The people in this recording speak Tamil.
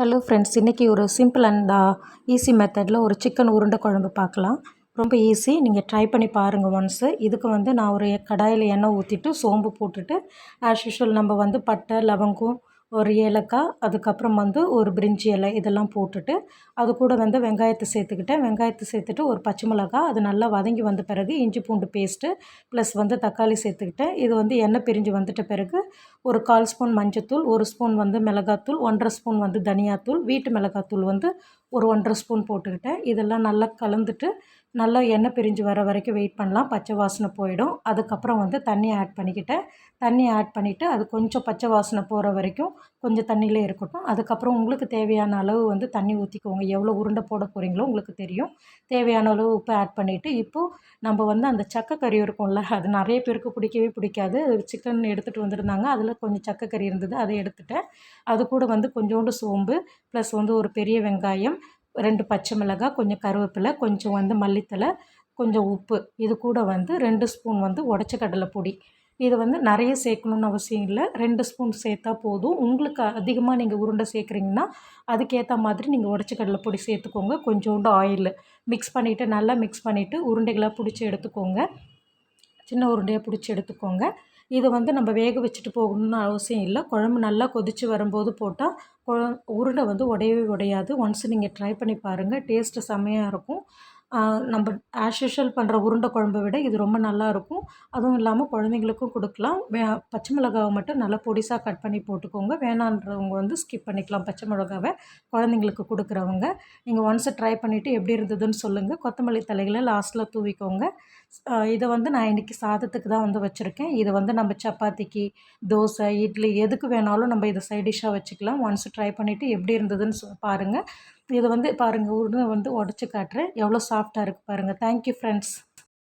ஹலோ ஃப்ரெண்ட்ஸ் இன்றைக்கி ஒரு சிம்பிள் அண்ட் ஈஸி மெத்தடில் ஒரு சிக்கன் உருண்டை குழம்பு பார்க்கலாம். ரொம்ப ஈஸி நீங்கள் ட்ரை பண்ணி பாருங்கள் ஒன்ஸு இதுக்கு வந்து நான் ஒரு கடாயில் எண்ணெய் ஊற்றிட்டு சோம்பு போட்டுட்டு ஆஸ் யூஷுவல் நம்ம வந்து பட்டை லவங்கம் ஒரு ஏலக்காய் அதுக்கப்புறம் வந்து ஒரு பிரிஞ்சி இலை இதெல்லாம் போட்டுட்டு அது கூட வந்து வெங்காயத்தை சேர்த்துக்கிட்டேன். வெங்காயத்தை சேர்த்துட்டு ஒரு பச்சை மிளகா அது நல்லா வதங்கி வந்த பிறகு இஞ்சி பூண்டு பேஸ்ட்டு ப்ளஸ் வந்து தக்காளி சேர்த்துக்கிட்டேன். இது வந்து எண்ணெய் பிரிஞ்சு வந்துட்ட பிறகு ஒரு கால் ஸ்பூன் மஞ்சத்தூள் ஒரு ஸ்பூன் வந்து மிளகாத்தூள் ஒன்றரை ஸ்பூன் வந்து தனியாத்தூள் வீட்டு மிளகாத்தூள் வந்து ஒரு ஒன்றரை ஸ்பூன் போட்டுக்கிட்டேன். இதெல்லாம் நல்லா கலந்துட்டு நல்லா எண்ணெய் பிரிஞ்சு வர வரைக்கும் வெயிட் பண்ணலாம். பச்சை வாசனை போயிடும். அதுக்கப்புறம் வந்து தண்ணி ஆட் பண்ணிக்கிட்டேன். தண்ணி ஆட் பண்ணிவிட்டு அது கொஞ்சம் பச்சை வாசனை போகிற வரைக்கும் கொஞ்சம் தண்ணியிலே இருக்கட்டும். அதுக்கப்புறம் உங்களுக்கு தேவையான அளவு வந்து தண்ணி ஊற்றிக்கோங்க எவ்வளோ உருண்டை போட போகிறீங்களோ உங்களுக்கு தெரியும். தேவையான அளவு உப்பு ஆட் பண்ணிவிட்டு இப்போது நம்ம வந்து அந்த சக்கக்கறி இருக்கும்ல அது நிறைய பேருக்கு பிடிக்கவே பிடிக்காது. சிக்கன் எடுத்துகிட்டு வந்திருந்தாங்க. அதில் கொஞ்சம் சக்கக்கறி இருந்தது அதை எடுத்துட்டேன். அது கூட வந்து கொஞ்சோண்டு சோம்பு ப்ளஸ் வந்து ஒரு பெரிய வெங்காயம் ரெண்டு பச்சை மிளகாய் கொஞ்சம் கருவேப்பிலை கொஞ்சம் வந்து மல்லித்தழை கொஞ்சம் உப்பு. இது கூட வந்து ரெண்டு ஸ்பூன் வந்து உடச்ச கடலை பொடி. இது வந்து நிறைய சேர்க்கணுன்னு அவசியம் இல்லை. ரெண்டு ஸ்பூன் சேர்த்தா போதும். உங்களுக்கு அதிகமாக நீங்கள் உருண்டை சேர்க்குறீங்கன்னா அதுக்கேற்ற மாதிரி நீங்கள் உடச்ச கடலை பொடி சேர்த்துக்கோங்க. கொஞ்சோண்டு ஆயில் மிக்ஸ் பண்ணிவிட்டு நல்லா மிக்ஸ் பண்ணிவிட்டு உருண்டைகளாக பிடிச்சி எடுத்துக்கோங்க. சின்ன உருண்டையாக பிடிச்சி எடுத்துக்கோங்க. இதை வந்து நம்ம வேக வச்சுட்டு போகணுன்னு அவசியம் இல்லை. குழம்பு நல்லா கொதித்து வரும்போது போட்டால் குழ உருண்டை வந்து உடையவே உடையாது. ஒன்ஸ் நீங்கள் ட்ரை பண்ணி பாருங்கள் டேஸ்ட்டு செம்மையாக இருக்கும். நம்ம ஆஸ் யூஷுவல் பண்ணுற உருண்டை குழம்பை விட இது ரொம்ப நல்லாயிருக்கும் அதுவும் இல்லாமல் குழந்தைங்களுக்கும் கொடுக்கலாம். வே பச்சை மிளகாவை மட்டும் நல்லா பொடிசாக கட் பண்ணி போட்டுக்கோங்க. வேணான்றவங்க வந்து ஸ்கிப் பண்ணிக்கலாம். பச்சை மிளகாவை குழந்தைங்களுக்கு கொடுக்குறவங்க. நீங்கள் ஒன்ஸை ட்ரை பண்ணிவிட்டு எப்படி இருந்ததுன்னு சொல்லுங்கள் கொத்தமல்லி தலைகளை லாஸ்ட்டில் தூவிக்கோங்க. இதை வந்து நான் இன்றைக்கி சாதத்துக்கு தான் வந்து வச்சுருக்கேன். இதை வந்து நம்ம சப்பாத்திக்கு தோசை இட்லி எதுக்கு வேணாலும் நம்ம இதை சைடிஷாக வச்சுக்கலாம். ஒன்ஸ் ட்ரை பண்ணிவிட்டு எப்படி இருந்ததுன்னு சொ பாருங்கள் இதை வந்து பாருங்கள் உடனே வந்து உடச்சி காட்டுறேன். எவ்வளோ சாஃப்டாக இருக்குது பாருங்கள் தேங்க்யூ ஃப்ரெண்ட்ஸ்